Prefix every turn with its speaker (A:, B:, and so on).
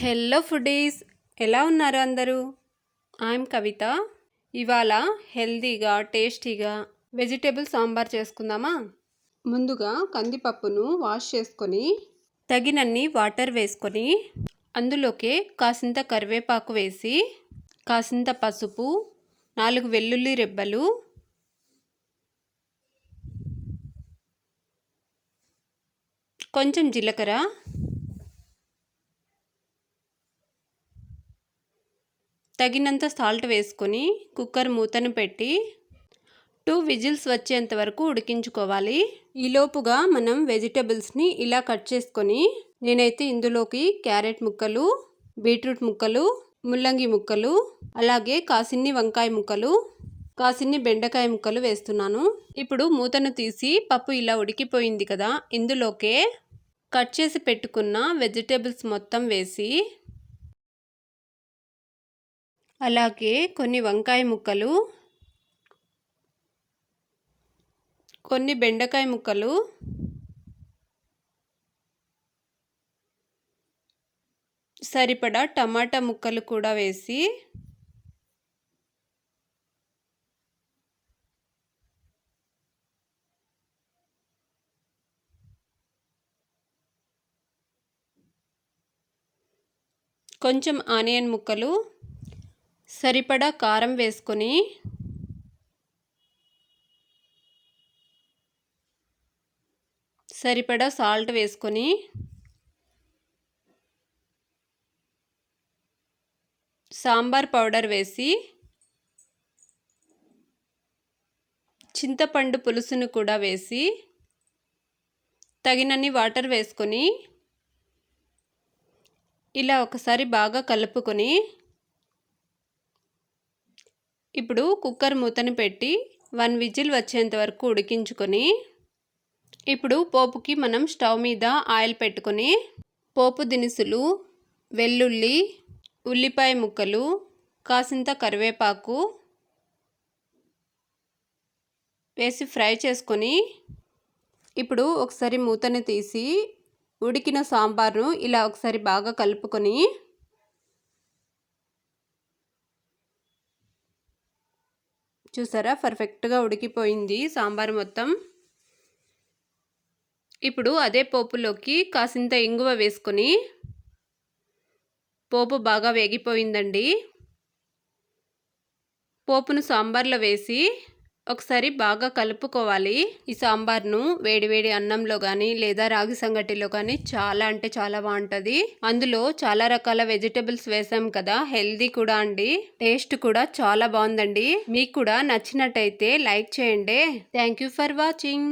A: Hello foodies ఎలా ఉన్నారు అందరూ? ఐఎమ్ కవిత. ఇవాళ హెల్దీగా టేస్టీగా వెజిటేబుల్ సాంబార్ చేసుకుందామా? ముందుగా కందిపప్పును వాష్ చేసుకొని తగినన్ని వాటర్ వేసుకొని అందులోకి కాసింత కరివేపాకు వేసి కాసింత పసుపు నాలుగు వెల్లుల్లి రెబ్బలు కొంచెం జీలకర్ర తగినంత సాల్ట్ వేసుకొని కుక్కర్ మూతను పెట్టి టూ విజిల్స్ వచ్చేంత వరకు ఉడికించుకోవాలి. ఈలోపుగా మనం వెజిటబుల్స్ని ఇలా కట్ చేసుకొని నేనైతే ఇందులోకి క్యారెట్ ముక్కలు బీట్రూట్ ముక్కలు ముల్లంగి ముక్కలు అలాగే కాసిన్ని వంకాయ ముక్కలు కాసిన్ని బెండకాయ ముక్కలు వేస్తున్నాను. ఇప్పుడు మూతను తీసి పప్పు ఇలా ఉడికిపోయింది కదా ఇందులోకే కట్ చేసి పెట్టుకున్న వెజిటేబుల్స్ మొత్తం వేసి అలాగే కొన్ని వంకాయ ముక్కలు కొన్ని బెండకాయ ముక్కలు సరిపడా టమాటా ముక్కలు కూడా వేసి కొంచెం ఆనియన్ ముక్కలు సరిపడా కారం వేసుకొని సరిపడా సాల్ట్ వేసుకొని సాంబార్ పౌడర్ వేసి చింతపండు పులుసును కూడా వేసి తగినన్ని వాటర్ వేసుకొని ఇలా ఒకసారి బాగా కలుపుకొని ఇప్పుడు కుక్కర్ మూతని పెట్టి వన్ విజిల్ వచ్చేంత వరకు ఉడికించుకొని ఇప్పుడు పోపుకి మనం స్టవ్ మీద ఆయిల్ పెట్టుకొని పోపు దినుసులు వెల్లుల్లి ఉల్లిపాయ ముక్కలు కాసింత కరివేపాకు వేసి ఫ్రై చేసుకొని ఇప్పుడు ఒకసారి మూతని తీసి ఉడికిన సాంబార్ను ఇలా ఒకసారి బాగా కలుపుకొని చూసారా? పర్ఫెక్ట్గా ఉడికిపోయింది సాంబార్ మొత్తం. ఇప్పుడు అదే పోపులోకి కాసింత ఇంగువ వేసుకొని పోపు బాగా వేగిపోయిందండి. పోపును సాంబార్లో వేసి ఒకసారి బాగా కలుపుకోవాలి. ఈ సాంబార్ను వేడివేడి అన్నంలో కానీ లేదా రాగి సంగటిలో కానీ చాలా అంటే చాలా బాగుంటుంది. అందులో చాలా రకాల వెజిటబుల్స్ వేసాం కదా హెల్దీ కూడా అండి. టేస్ట్ కూడా చాలా బాగుందండి. మీకు కూడా నచ్చినట్టయితే లైక్ చేయండి. Thank for watching.